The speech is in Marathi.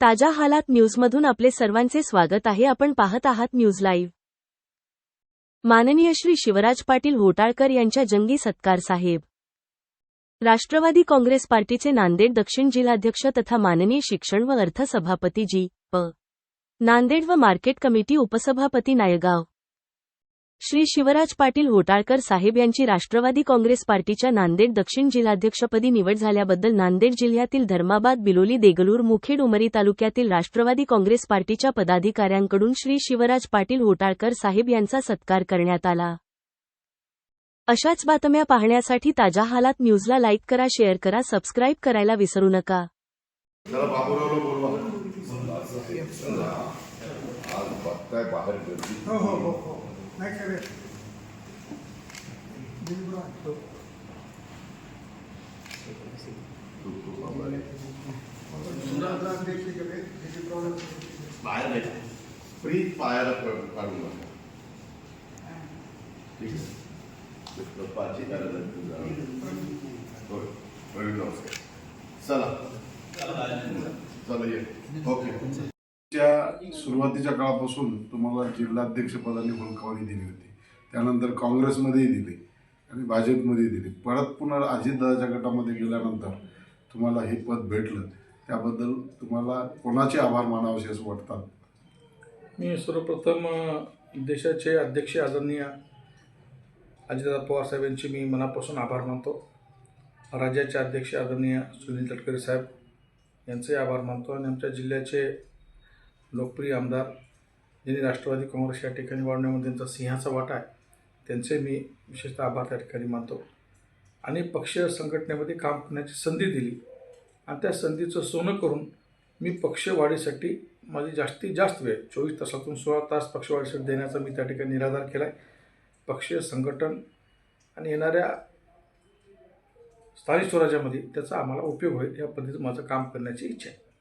ताज्या हालात न्यूजमधून आपले सर्वांचे स्वागत आहे. आपण पाहत आहात न्यूज लाईव्ह. माननीय श्री शिवराज पाटील होटाळकर यांच्या जंगी सत्कार साहेब. राष्ट्रवादी काँग्रेस पार्टीचे नांदेड दक्षिण जिल्हाध्यक्ष तथा माननीय शिक्षण व अर्थ सभापती जी. प. नांदेड व मार्केट कमिटी उपसभापती नायगाव. श्री शिवराज पाटील होटाळकर साहेब यांची राष्ट्रवादी काँग्रेस पार्टीच्या नांदेड दक्षिण जिल्हाध्यक्षपदी निवड झाल्याबद्दल नांदेड जिल्ह्यातील धर्माबाद बिलोली देगलूर मुखेड उमरी तालुक्यातील राष्ट्रवादी काँग्रेस पार्टीच्या पदाधिकाऱ्यांकडून श्री शिवराज पाटील होटाळकर साहेब यांचा सत्कार करण्यात आला. अशाच बातम्या पाहण्यासाठी ताज्या हालात न्यूजला लाईक करा शेअर करा सबस्क्राईब करायला विसरू नका. आज बघताय बाहेर गर्दी. नाही करे बिलकुल अध्यक्षकडे त्याची प्रॉब्लेम बाहेर नाही. प्लीज पायाला काढू नका ठीक आहे. गप्पाची गरज आहे तुझा. होय. होय, नमस्कार चला. चला ये. ओके. त्या सुरुवातीच्या काळापासून तुम्हाला जिल्हाध्यक्षपदाने पदाने दिली होती. त्यानंतर काँग्रेसमध्येही दिली आणि भाजपमध्ये दिली. परत पुन्हा अजितदादाच्या गटामध्ये गेल्यानंतर तुम्हाला हे पद भेटलं. त्याबद्दल तुम्हाला कोणाचे आभार मानावेसे असं वाटतात मी सर्वप्रथम देशाचे अध्यक्ष आदरणीय अजितदादा पवार साहेब यांचे मी मनापासून आभार मानतो. राज्याचे अध्यक्ष आदरणीय सुनील तटकरे साहेब यांचे आभार मानतो आणि आमच्या जिल्ह्याचे लोकप्रिय आमदार ज्यांनी राष्ट्रवादी काँग्रेस या ठिकाणी वाढवण्यामध्ये त्यांचा सिंहाचा वाटा आहे त्यांचे मी विशेषतः आभार त्या ठिकाणी मानतो. आणि पक्षीय संघटनेमध्ये काम करण्याची संधी दिली. आणि त्या संधीचं सोनं करून मी पक्षवाढीसाठी माझी जास्तीत जास्त वेळ चोवीस तासातून सोळा तास पक्षवाढीसाठी देण्याचा मी त्या ठिकाणी निराधार केला आहे पक्षीय संघटन आणि येणाऱ्या स्थानिक स्वराज्यामध्ये त्याचा आम्हाला उपयोग होईल या पद्धतीचं माझं काम करण्याची इच्छा आहे.